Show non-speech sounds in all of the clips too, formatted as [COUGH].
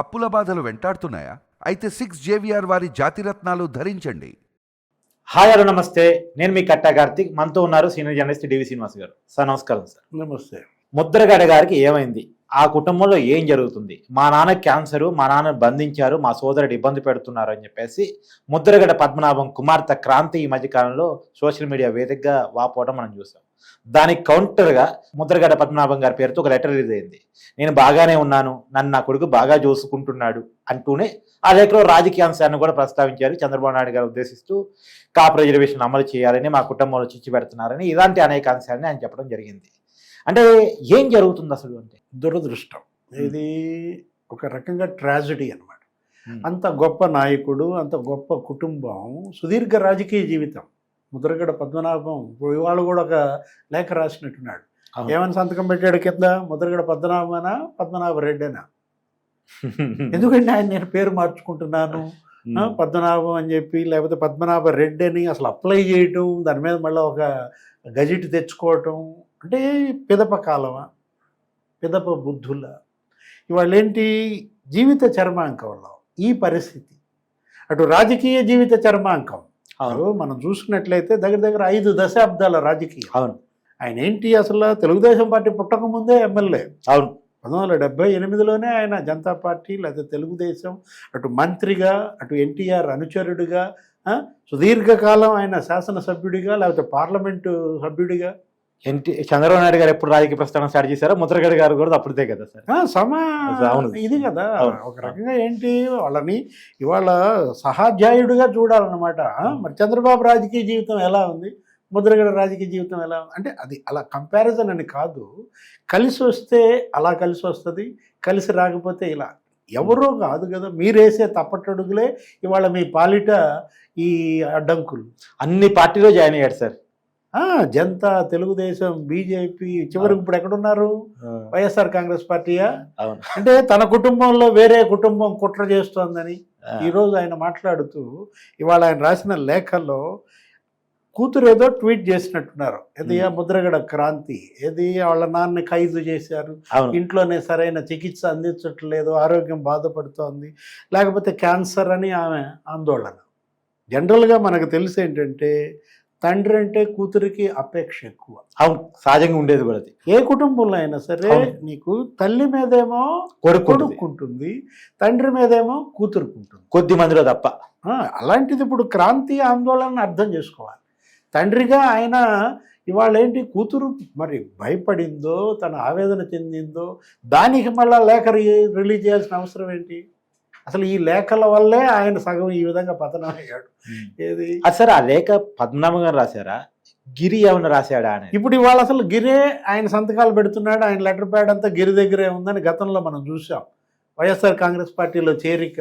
అప్పుల బాధలు వెంటాడుతున్నాయా? అయితే సిక్స్ జేవిఆర్ వారి జాతిరత్నాలు ధరించండి. హాయ్ హలో నమస్తే. నేను మీ కట్టా కార్తిక్. మనతో ఉన్నారు సీనియర్ జర్నలిస్ట్ డివి శ్రీనివాస్ గారు. సార్ నమస్కారం సార్. నమస్తే. ముద్రగడ గారికి ఏమైంది? ఆ కుటుంబంలో ఏం జరుగుతుంది? మా నాన్న క్యాన్సరు మా నాన్న బంధించారు మా సోదరుడు ఇబ్బంది పెడుతున్నారు అని చెప్పేసి ముద్రగడ పద్మనాభం కుమార్తె క్రాంతి ఈ మధ్య కాలంలో సోషల్ మీడియా వేదికగా వాపోవడం మనం చూసాం. దానికి కౌంటర్గా ముద్రగడ పద్మనాభం గారి పేరుతో ఒక లెటర్ రిలీజ్ అయింది. నేను బాగానే ఉన్నాను నన్ను నా కొడుకు బాగా చూసుకుంటున్నాడు అంటూనే ఆ లేఖలో రాజకీయ అంశాన్ని కూడా ప్రస్తావించారు. చంద్రబాబు నాయుడు గారు ఉద్దేశిస్తూ కాపు రిజర్వేషన్ అమలు చేయాలని మా కుటుంబంలో చిచ్చు పెడుతున్నారని ఇలాంటి అనేక అంశాలని ఆయన చెప్పడం జరిగింది. అంటే ఏం జరుగుతుంది అసలు అంటే? దురదృష్టం. ఇది ఒక రకంగా ట్రాజడీ అన్నమాట. Hmm. అంత గొప్ప నాయకుడు అంత గొప్ప కుటుంబం సుదీర్ఘ రాజకీయ జీవితం. ముద్రగడ పద్మనాభం ఇప్పుడు ఇవాళ కూడా ఒక లేఖ రాసినట్టున్నాడు. ఏమని సంతకం పెట్టాడు కింద? ముద్రగడ పద్మనాభనా పద్మనాభ రెడ్డేనా? [LAUGHS] ఎందుకంటే ఆయన నేను పేరు మార్చుకుంటున్నాను? పద్మనాభం అని చెప్పి లేకపోతే పద్మనాభ రెడ్డి అని అసలు అప్లై చేయటం దాని మీద మళ్ళీ ఒక గజెట్ తెచ్చుకోవటం అంటే పిదప కాలమా? పిదప బుద్ధుల. ఇవాళ ఏంటి జీవిత చర్మాంకంలో ఈ పరిస్థితి. అటు రాజకీయ జీవిత చర్మాంకం అవును. మనం చూసుకున్నట్లయితే దగ్గర దగ్గర ఐదు దశాబ్దాల రాజకీయం. అవును. ఆయన ఏంటి అసలు? తెలుగుదేశం పార్టీ పుట్టక ముందే ఎమ్మెల్యే. అవును. పంతొమ్మిది వందల డెబ్బై ఎనిమిదిలోనే ఆయన జనతా పార్టీ లేదా తెలుగుదేశం అటు మంత్రిగా అటు ఎన్టీఆర్ అనుచరుడిగా సుదీర్ఘకాలం ఆయన శాసనసభ్యుడిగా లేకపోతే పార్లమెంటు సభ్యుడిగా ఎన్టీ చంద్రబాబు నాయుడు గారు ఎప్పుడు రాజకీయ ప్రస్థానం స్టార్ట్ చేశారో ముద్రగడ గారు కూడా అప్పుడే కదా సార్. సమా. ఇది కదా. ఒక రకంగా ఏంటి వాళ్ళని ఇవాళ సహాధ్యాయుడిగా చూడాలన్నమాట. మరి చంద్రబాబు రాజకీయ జీవితం ఎలా ఉంది? ముద్రగడ రాజకీయ జీవితం ఎలా ఉంది? అంటే అది అలా కంపారిజన్ అని కాదు. కలిసి వస్తే అలా కలిసి వస్తుంది కలిసి రాకపోతే ఇలా. ఎవరో కాదు కదా మీరేసే తప్పటడుగులే ఇవాళ మీ పాలిట ఈ అడ్డంకులు. అన్ని పార్టీలో జాయిన్ అయ్యాడు సార్. జనతా తెలుగుదేశం బీజేపీ చివరికి ఇప్పుడు ఎక్కడున్నారు? వైఎస్ఆర్ కాంగ్రెస్ పార్టీయా? అంటే తన కుటుంబంలో వేరే కుటుంబం కుట్ర చేస్తోందని ఈరోజు ఆయన మాట్లాడుతూ ఇవాళ ఆయన రాసిన లేఖల్లో కూతురు ఏదో ట్వీట్ చేసినట్టున్నారు. ఆ ముద్రగడ క్రాంతి? ఏది వాళ్ళ నాన్న ఖైదు చేశారు? ఇంట్లోనే సరైన చికిత్స అందించట్లేదు ఆరోగ్యం బాధపడుతోంది లేకపోతే క్యాన్సర్ అని ఆమె ఆందోళన. జనరల్గా మనకు తెలిసి ఏంటంటే తండ్రి అంటే కూతురికి అపేక్ష ఎక్కువ. అవును సహజంగా ఉండేది కూడా ఏ కుటుంబంలో అయినా సరే. నీకు తల్లి మీదేమో కొడుకుంటుంది కొడుకుంటుంది తండ్రి మీదేమో కూతురుకుంటుంది. కొద్ది మందిలో తప్ప. అలాంటిది ఇప్పుడు క్రాంతి ఆందోళన అర్థం చేసుకోవాలి. తండ్రిగా ఆయన ఇవాళ ఏంటి కూతురు మరి భయపడిందో తన ఆవేదన చెందిందో దానికి మళ్ళా లేఖ రిలీజ్ చేయాల్సిన అవసరం ఏంటి? అసలు ఈ లేఖల వల్లే ఆయన సగం ఈ విధంగా పతనం అయ్యాడు. ఏది? అది సార్ ఆ లేఖ పద్మనాభం గారు రాశారా? గిరి ఏమన్నా రాశాడా అని? ఇప్పుడు ఇవాళ అసలు గిరే ఆయన సంతకాలు పెడుతున్నాడు ఆయన లెటర్ ప్యాడ్ అంతా గిరి దగ్గరే ఉందని గతంలో మనం చూసాం వైఎస్ఆర్ కాంగ్రెస్ పార్టీలో చేరిక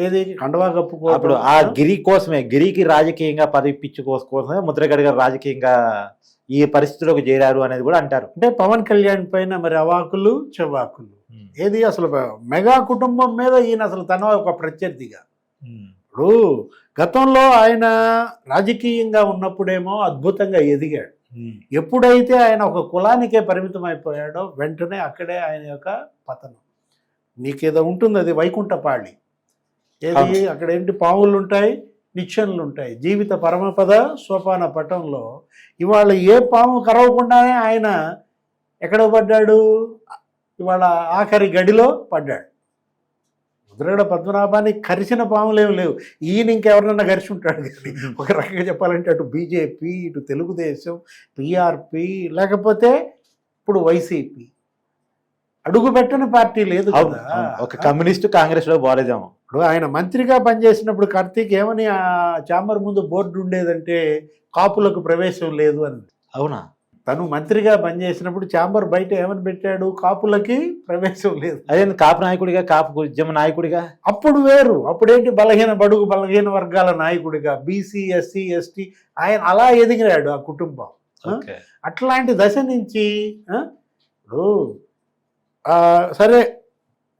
ఏది? కండవా కప్పుకో అప్పుడు ఆ గిరి కోసమే గిరికి రాజకీయంగా పదవి పిచ్చు కోస- కోసమే ముద్రగడ గారు రాజకీయంగా ఈ పరిస్థితిలోకి చేరారు అనేది కూడా అంటారు. అంటే పవన్ కళ్యాణ్ పైన మరి అవాకులు చెవాకులు. ఏది అసలు మెగా కుటుంబం మీద ఈయన అసలు తన ఒక ప్రత్యర్థిగా. ఇప్పుడు గతంలో ఆయన రాజకీయంగా ఉన్నప్పుడేమో అద్భుతంగా ఎదిగాడు. ఎప్పుడైతే ఆయన ఒక కులానికే పరిమితం అయిపోయాడో వెంటనే అక్కడే ఆయన యొక్క పతనం. నీకేదో ఉంటుంది అది వైకుంఠపాళి. ఏది. అక్కడ ఏంటి పావులు ఉంటాయి నిచ్చెనలు ఉంటాయి జీవిత పరమపద సోపాన పటంలో ఇవాళ ఏ పాము కరవకుండానే ఆయన ఎక్కడ పడ్డాడు? ఇవాళ ఆఖరి గడిలో పడ్డాడు. ముద్రగడ పద్మనాభాన్ని కరిచిన పాములు ఏమి లేవు. ఈయన ఇంకెవరినన్నా కరిచి ఉంటాడు కానీ [LAUGHS] ఒక రకంగా చెప్పాలంటే అటు బీజేపీ ఇటు తెలుగుదేశం పిఆర్పి లేకపోతే ఇప్పుడు వైసీపీ. అడుగు పెట్టని పార్టీ లేదు కదా. ఒక కమ్యూనిస్ట్ కాంగ్రెస్లో బాలేదేమో. ఇప్పుడు ఆయన మంత్రిగా పనిచేసినప్పుడు కార్తీక్ ఏమని ఆ చాంబర్ ముందు బోర్డు ఉండేదంటే కాపులకు ప్రవేశం లేదు అని. అవునా? తను మంత్రిగా పనిచేసినప్పుడు చాంబర్ బయట ఏమని పెట్టాడు? కాపులకి ప్రవేశం లేదు. అదే కాపు నాయకుడిగా కాపు ఉద్యమ నాయకుడిగా? అప్పుడు వేరు. అప్పుడేంటి బలహీన బడుగు బలహీన వర్గాల నాయకుడిగా? బీసీ ఎస్సీ ఎస్టీ ఆయన అలా ఎదిగినాడు ఆ కుటుంబం. అట్లాంటి దశ నుంచి ఇప్పుడు సరే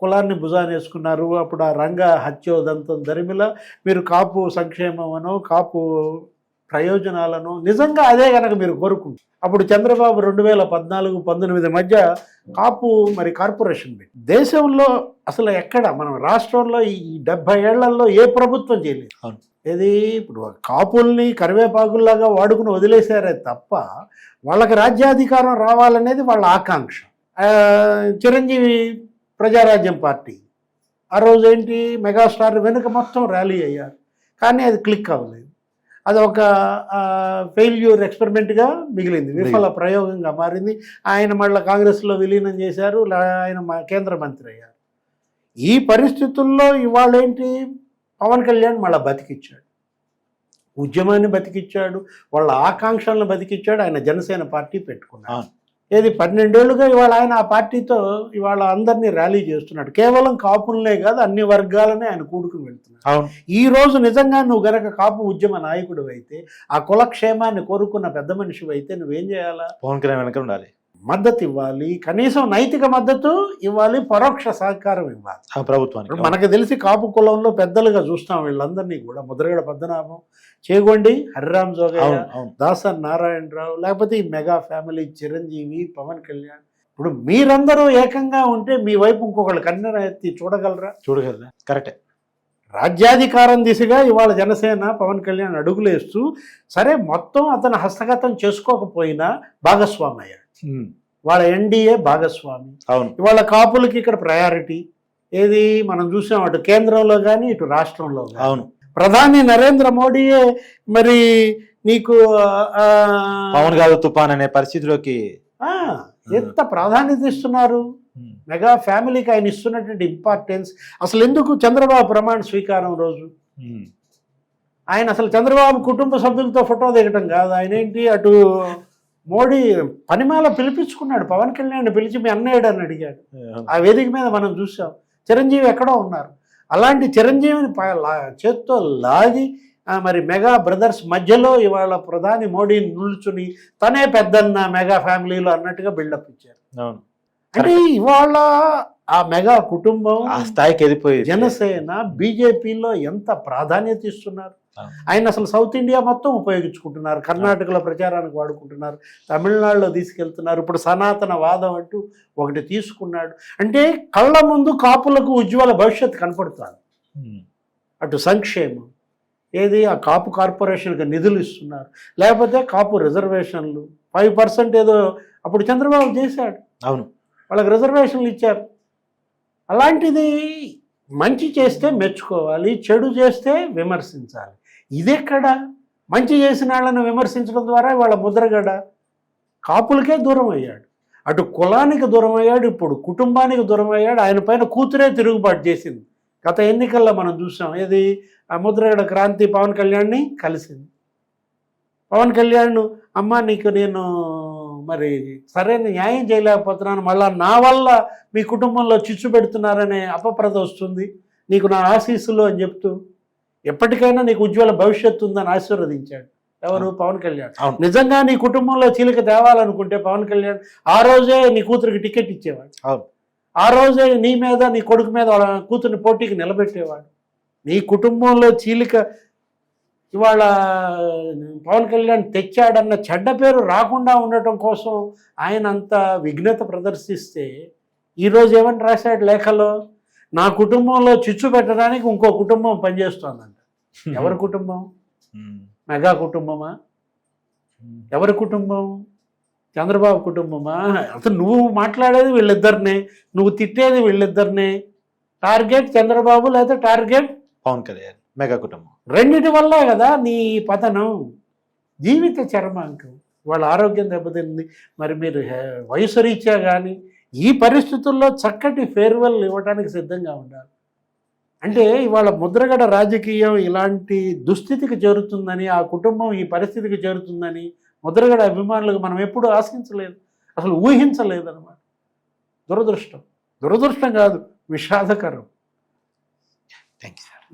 కులాన్ని భుజాన్ని వేసుకున్నారు. అప్పుడు ఆ రంగ హత్యోదంతం దరిమిల మీరు కాపు సంక్షేమం అనో కాపు ప్రయోజనాలను నిజంగా అదే కనుక మీరు కోరుకుంటారు అప్పుడు చంద్రబాబు రెండు వేల పద్నాలుగు పంతొమ్మిది మధ్య కాపు మరి కార్పొరేషన్ దేశంలో అసలు ఎక్కడ మనం రాష్ట్రంలో ఈ డెబ్బై ఏళ్ళలో ఏ ప్రభుత్వం చేయలేదు. ఏది? ఇప్పుడు కాపుల్ని కరివేపాకుల్లాగా వాడుకుని వదిలేశారే తప్ప వాళ్ళకి రాజ్యాధికారం రావాలనేది వాళ్ళ ఆకాంక్ష. చిరంజీవి ప్రజారాజ్యం పార్టీ. ఆ రోజు ఏంటి మెగాస్టార్ వెనుక మొత్తం ర్యాలీ అయ్యారు. కానీ అది క్లిక్ అవ్వలేదు అది ఒక ఫెయిల్యూర్ ఎక్స్పెరిమెంట్గా మిగిలింది. విఫల ప్రయోగంగా మారింది. ఆయన మళ్ళీ కాంగ్రెస్లో విలీనం చేశారు. ఆయన కేంద్ర మంత్రి అయ్యారు. ఈ పరిస్థితుల్లో ఇవాళ ఏంటి పవన్ కళ్యాణ్ మళ్ళీ బతికిచ్చాడు. ఉద్యమాన్ని బతికిచ్చాడు. వాళ్ళ ఆకాంక్షలను బతికిచ్చాడు. ఆయన జనసేన పార్టీ పెట్టుకున్నాడు. ఏది పన్నెండేళ్ళుగా ఇవాళ ఆయన ఆ పార్టీతో ఇవాళ అందరినీ ర్యాలీ చేస్తున్నాడు. కేవలం కాపులనే కాదు అన్ని వర్గాలనే ఆయన కూడుకుని వెళ్తున్నాడు. ఈ రోజు నిజంగా నువ్వు గనక కాపు ఉద్యమ నాయకుడు అయితే ఆ కులక్షేమాన్ని కోరుకున్న పెద్ద మనిషి అయితే నువ్వేం చేయాలా? పవన్ కళ్యాణ్ వెనక ఉండాలి. మద్దతు ఇవ్వాలి కనీసం నైతిక మద్దతు ఇవ్వాలి పరోక్ష సహకారం ఇవ్వాలి. ఆ ప్రభుత్వానికి మనకు తెలిసి కాపు కులంలో పెద్దలుగా చూస్తాం వీళ్ళందరినీ కూడా. ముద్రగడ పద్మనాభం చేగొండి హరిరామ్ జోగయ్య దాసన్ నారాయణరావు లేకపోతే ఈ మెగా ఫ్యామిలీ చిరంజీవి పవన్ కళ్యాణ్. ఇప్పుడు మీరందరూ ఏకంగా ఉంటే మీ వైపు ఇంకొకళ్ళు కన్నెర ఎత్తి చూడగలరా? చూడగలరా? కరెక్టే. రాజ్యాధికారం దిశగా ఇవాళ జనసేన పవన్ కళ్యాణ్ అడుగులేస్తూ సరే మొత్తం అతను హస్తగతం చేసుకోకపోయినా భాగస్వామి అయ్యాడు. ఉమ్, వాళ్ళ ఎన్డీఏ భాగస్వామి. అవును. ఇవాళ కాపులకి ఇక్కడ ప్రయారిటీ. ఏది మనం చూసాం అటు కేంద్రంలో కానీ ఇటు రాష్ట్రంలో అవును. ప్రధాని నరేంద్ర మోడీయే మరి నీకు పవన్ కాదు తుఫాన్ అనే పరిస్థితిలోకి ఆ, ఎంత ప్రాధాన్యత ఇస్తున్నారు? ఉమ్, మెగా ఫ్యామిలీకి ఆయన ఇస్తున్నటువంటి ఇంపార్టెన్స్ అసలు ఎందుకు చంద్రబాబు ప్రమాణ స్వీకారం రోజు? ఉమ్, ఆయన అసలు చంద్రబాబు కుటుంబ సభ్యులతో ఫోటో దిగటం కాదు. ఆయన ఏంటి అటు మోడీ పనిమాల పిలిపించుకున్నాడు. పవన్ కళ్యాణ్ పిలిచి మీ అన్నయ్యడు అని అడిగాడు. ఆ వేదిక మీద మనం చూసాం చిరంజీవి ఎక్కడో ఉన్నారు. అలాంటి చిరంజీవిని చేత్తో లాగి మరి మెగా బ్రదర్స్ మధ్యలో ఇవాళ ప్రధాని మోడీని నిల్చుని తనే పెద్దన్న మెగా ఫ్యామిలీలో అన్నట్టుగా బిల్డప్ ఇచ్చారు. అంటే ఇవాళ ఆ మెగా కుటుంబం ఆ స్థాయికి ఎదిపోయి జనసేన బీజేపీలో ఎంత ప్రాధాన్యత ఇస్తున్నారు. ఆయన అసలు సౌత్ ఇండియా మొత్తం ఉపయోగించుకుంటున్నారు. కర్ణాటకలో ప్రచారానికి వాడుకుంటున్నారు. తమిళనాడులో తీసుకెళ్తున్నారు. ఇప్పుడు సనాతన వాదం అంటూ ఒకటి తీసుకున్నాడు. అంటే కళ్ళ ముందు కాపులకు ఉజ్వల భవిష్యత్తు కనపడుతుంది. అటు సంక్షేమం ఏది ఆ కాపు కార్పొరేషన్కి నిధులు ఇస్తున్నారు. లేకపోతే కాపు రిజర్వేషన్లు. ఫైవ్ పర్సెంట్ ఏదో అప్పుడు చంద్రబాబు చేశాడు. అవును. వాళ్ళకి రిజర్వేషన్లు ఇచ్చారు. అలాంటిది మంచి చేస్తే మెచ్చుకోవాలి చెడు చేస్తే విమర్శించాలి. ఇదెక్కడ? మంచి చేసిన వాళ్ళని విమర్శించడం ద్వారా వాళ్ళ ముద్రగడ కాపులకే దూరం అయ్యాడు అటు కులానికి దూరం అయ్యాడు ఇప్పుడు కుటుంబానికి దూరం అయ్యాడు ఆయన పైన కూతురే తిరుగుబాటు చేసింది. గత ఎన్నికల్లో మనం చూసాం ఏది? ఆ ముద్రగడ క్రాంతి పవన్ కళ్యాణ్ని కలిసింది. పవన్ కళ్యాణ్ అమ్మ నీకు నేను మరి సరైన న్యాయం చేయలేకపోతున్నాను. మళ్ళా నా వల్ల మీ కుటుంబంలో చిచ్చు పెడుతున్నారనే అపప్రద వస్తుంది. నీకు నా ఆశీస్సులు అని చెప్తూ ఎప్పటికైనా నీకు ఉజ్వల భవిష్యత్తు ఉందని ఆశీర్వదించాడు. ఎవరు? పవన్ కళ్యాణ్. నిజంగా నీ కుటుంబంలో చీలిక తేవాలనుకుంటే పవన్ కళ్యాణ్ ఆ రోజే నీ కూతురికి టికెట్ ఇచ్చేవాడు. ఆ రోజే నీ మీద నీ కొడుకు మీద వాళ్ళ కూతుర్ని పోటీకి నిలబెట్టేవాడు. నీ కుటుంబంలో చీలిక ఇవాళ పవన్ కళ్యాణ్ తెచ్చాడన్న చెడ్డ పేరు రాకుండా ఉండటం కోసం ఆయన అంత విఘ్నత ప్రదర్శిస్తే ఈరోజు ఏమని రాశాడు లేఖలో? నా కుటుంబంలో చిచ్చు పెట్టడానికి ఇంకో కుటుంబం పనిచేస్తోందంట. ఎవరి కుటుంబం? మెగా కుటుంబమా? ఎవరి కుటుంబం? చంద్రబాబు కుటుంబమా? అసలు నువ్వు మాట్లాడేది వీళ్ళిద్దరినే నువ్వు తిట్టేది వీళ్ళిద్దరినే. టార్గెట్ చంద్రబాబు లేదా టార్గెట్? పవన్ కళ్యాణ్ మెగా కుటుంబం. రెండిటి వల్లే కదా నీ పతనం. జీవిత చర్మాంకం. వాళ్ళ ఆరోగ్యం దెబ్బతింది. మరి మీరు వయసు రీత్యా కానీ ఈ పరిస్థితుల్లో చక్కటి ఫేర్వెల్ ఇవ్వడానికి సిద్ధంగా ఉండాలి. అంటే ఇవాళ ముద్రగడ రాజకీయం ఇలాంటి దుస్థితికి చేరుతుందని ఆ కుటుంబం ఈ పరిస్థితికి చేరుతుందని ముద్రగడ అభిమానులకు మనం ఎప్పుడూ ఆశించలేదు. అసలు ఊహించలేదు అనమాట దురదృష్టం. దురదృష్టం కాదు విషాదకరం. Thank you sir